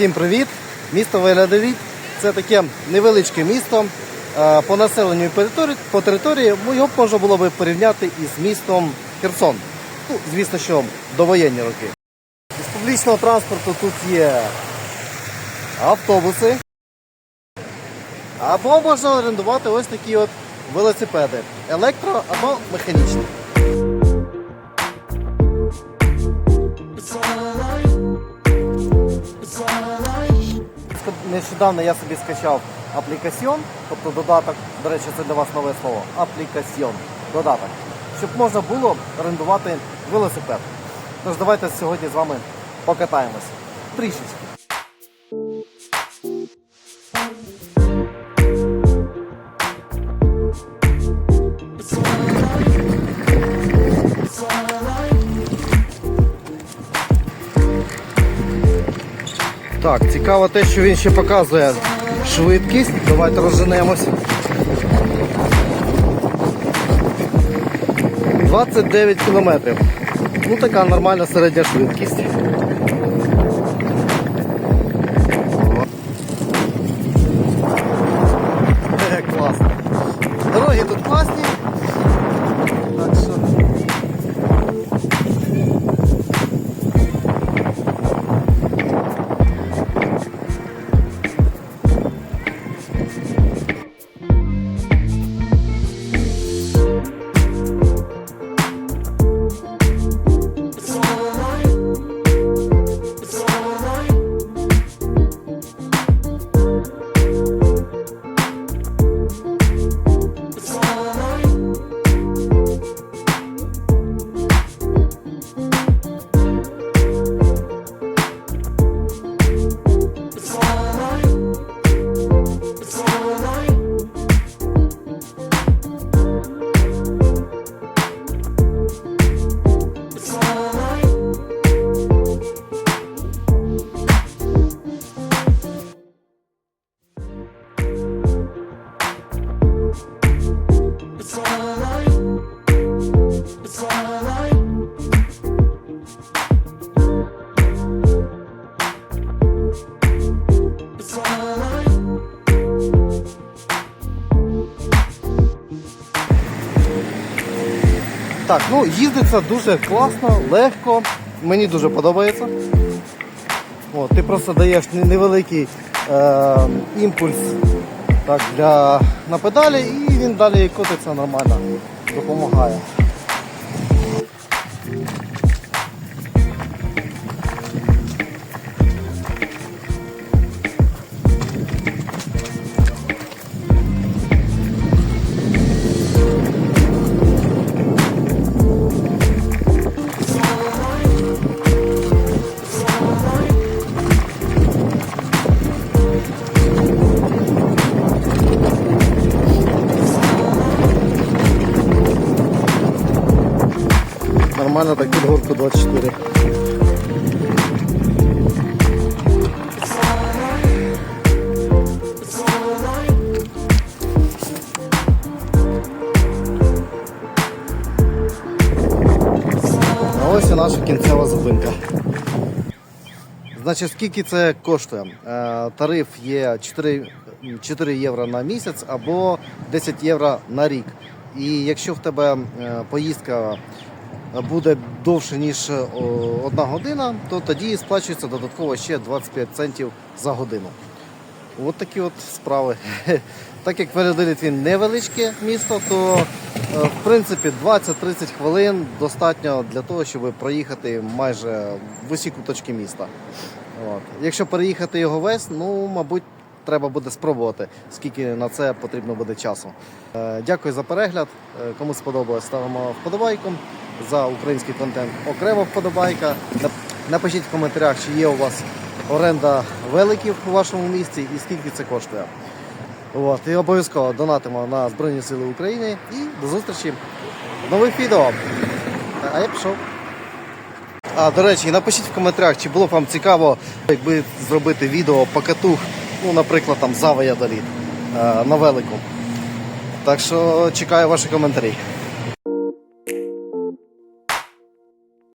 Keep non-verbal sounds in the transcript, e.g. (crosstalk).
Всім привіт! Місто Виглядові. Це таке невеличке місто. Е, По населенню і по території його можна було би порівняти із містом Херсон. Ну, звісно, що довоєнні роки. Із публічного транспорту тут є автобуси. Або можна орендувати ось такі от велосипеди. Електро або механічні. Нещодавно я собі скачав аплікаціон, тобто додаток, до речі, це для вас нове слово. Аплікаціон, додаток, щоб можна було орендувати велосипед. Тож давайте сьогодні з вами покатаємось. Трішечки. Так, цікаво те, що він ще показує швидкість. Давайте розженемось. 29 кілометрів. Ну така нормальна середня швидкість. Е, Класно. Дороги тут класні. Так, ну їздиться дуже класно, легко. Мені дуже подобається. О, ти просто даєш невеликий е, імпульс так, для, на педалі і він далі котиться нормально, допомагає. Нормально так під горку 24. А ось і наша кінцева зупинка. Значить, скільки це коштує? Е, Тариф є 4, 4 євро на місяць або 10 євро на рік. І якщо в тебе е, поїздка буде довше ніж е, одна година, то тоді сплачується додатково ще 25 центів за годину. От такі от справи. (laughs) Так як Великий невеличке місто, то е, в принципі 20-30 хвилин достатньо для того, щоб проїхати майже в усі куточки міста. От. Якщо переїхати його весь, ну мабуть. Треба буде спробувати, скільки на це потрібно буде часу. Е, Дякую за перегляд. Кому сподобалось, ставимо вподобайку. За український контент окремо вподобайка. Напишіть в коментарях, чи є у вас оренда великів у вашому місті і скільки це коштує. От, і обов'язково донатимо на Збройні Сили України і до зустрічі в нових відео. А я пішов. А, до речі, напишіть в коментарях, чи було б вам цікаво, якби зробити відео покатух, ну, наприклад, там Ваядоліт е, на велику. Так що чекаю ваші коментарі.